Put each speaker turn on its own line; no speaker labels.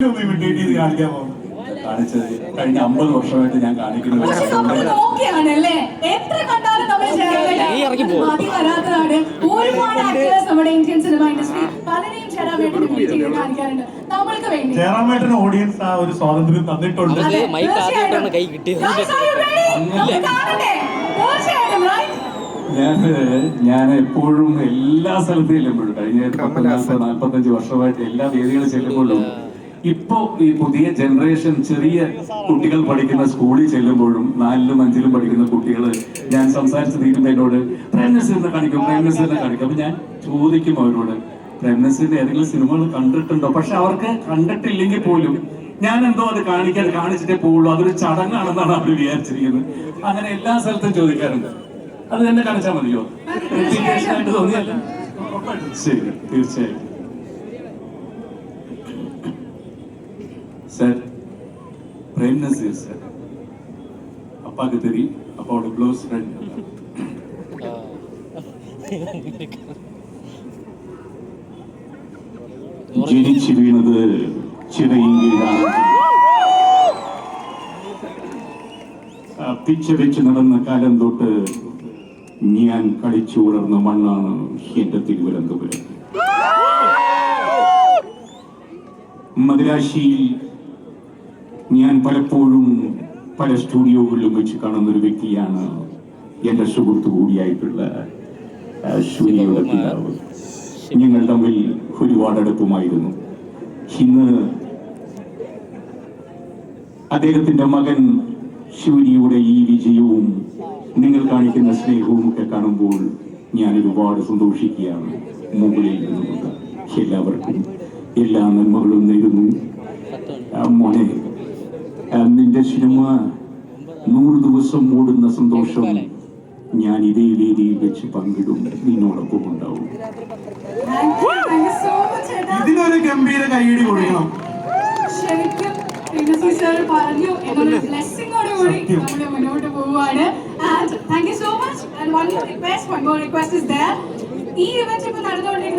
ഒന്ന് ഇമിറ്റേറ്റ് ചെയ്ത് കാണിക്കാമോ കാണിച്ചത് കഴിഞ്ഞ അമ്പത് വർഷമായിട്ട് ഞാൻ കാണിക്കുന്ന
പക്ഷെ നമ്മൾ എത്ര കണ്ടാലും നമ്മൾ
നീ ഇറങ്ങിപ്പോ.
മതി വരാത്തതാണ്. ഒരുപാട് ആക്ടേഴ്സ് നമ്മുടെ ഇന്ത്യൻ സിനിമ ഇൻഡസ്ട്രി പലരെയും ചേരാൻ വേണ്ടി മീറ്റിംഗ് നമ്മൾക്ക് വേണ്ടി.
ജയറാമേട്ടന് ഓഡിയൻസ് ആ ഒരു സ്വാതന്ത്ര്യം തന്നിട്ടുണ്ട്.
കൈ കിട്ടിയത്.
ഞാൻ ഞാൻ എപ്പോഴും എല്ലാ സ്ഥലത്തും ചെല്ലുമ്പോഴും കഴിഞ്ഞ പത്ത് നാൽപ്പത്തഞ്ച് വർഷമായിട്ട് എല്ലാ വേദികളിൽ ചെല്ലുമ്പോഴും ഇപ്പോ ഈ പുതിയ ജനറേഷൻ ചെറിയ കുട്ടികൾ പഠിക്കുന്ന സ്കൂളിൽ ചെല്ലുമ്പോഴും നാലിലും അഞ്ചിലും പഠിക്കുന്ന കുട്ടികൾ ഞാൻ സംസാരിച്ച് തീരുമ്പോൾ എന്നോട് കാണിക്കും? പ്രേംനസിനെ കാണിക്കും? അപ്പൊ ഞാൻ ചോദിക്കും അവരോട് പ്രേംനസീറിന്റെ ഏതെങ്കിലും സിനിമകൾ കണ്ടിട്ടുണ്ടോ? പക്ഷെ അവർക്ക് കണ്ടിട്ടില്ലെങ്കിൽ പോലും ഞാൻ എന്തോ അത് കാണിക്കാൻ കാണിച്ചിട്ടേ പോവുള്ളൂ. അതൊരു ചടങ്ങാണെന്നാണ് അവർ വിചാരിച്ചിരിക്കുന്നത്. അങ്ങനെ എല്ലാ സ്ഥലത്തും ചോദിക്കാറുണ്ട്. അത് തന്നെ കാണിച്ചാൽ മതിയോ? ആയിട്ട് തോന്നിയല്ല? ശരി തീർച്ചയായും. சார் பிரேம் நசீர் சார் அப்பாவுக்கு தெரியும் அப்பாவோட க்ளோஸ் ஃப்ரெண்ட் ജനിച്ചു വീണത് ചിറയിലാണ് പിച്ച വെച്ച് നടന്ന കാലം തൊട്ട് ഞാൻ കളിച്ചു വളർന്ന മണ്ണാണ് എന്റെ തിരുവനന്തപുരം മദിരാശിയിൽ ഞാൻ പലപ്പോഴും പല സ്റ്റുഡിയോകളിലും വെച്ച് കാണുന്ന ഒരു വ്യക്തിയാണ് എന്റെ സുഹൃത്ത് കൂടിയായിട്ടുള്ള പിതാവ്. ഞങ്ങൾ തമ്മിൽ ഒരുപാട് അടുപ്പമായിരുന്നു ഇന്ന് അദ്ദേഹത്തിന്റെ മകൻ ശൂര്യയുടെ ഈ വിജയവും നിങ്ങൾ കാണിക്കുന്ന സ്നേഹവും ഒക്കെ കാണുമ്പോൾ ഞാൻ ഒരുപാട് സന്തോഷിക്കുകയാണ് മുകളിൽ നിന്നുകൊണ്ട് എല്ലാവർക്കും എല്ലാ നന്മകളും നേരുന്നു. മോനെ നിന്റെ സിനിമ നൂറ് ദിവസം ഓടുന്ന സന്തോഷം ഞാൻ ഇതേ വേദിയിൽ വെച്ച് പങ്കിടും. നിന്നോടൊപ്പം ഉണ്ടാവും.
Thank you, thank you so much, ചേട്ടാ.
ഇതിനൊരു ഗംഭീര കൈയടി കൊടുക്കണം.
ശരിക്കും പറഞ്ഞു എന്നൊരു ബ്ലെസ്സിങ്ങോടുകൂടി
സത്യം.
നമ്മൾ മുന്നോട്ട് പോവുകയാണ്. And thank you so much and one request one more request is there ഈ ഇവന്റ് ഇപ്പൊ നടന്നുകൊണ്ടിരിക്കുന്ന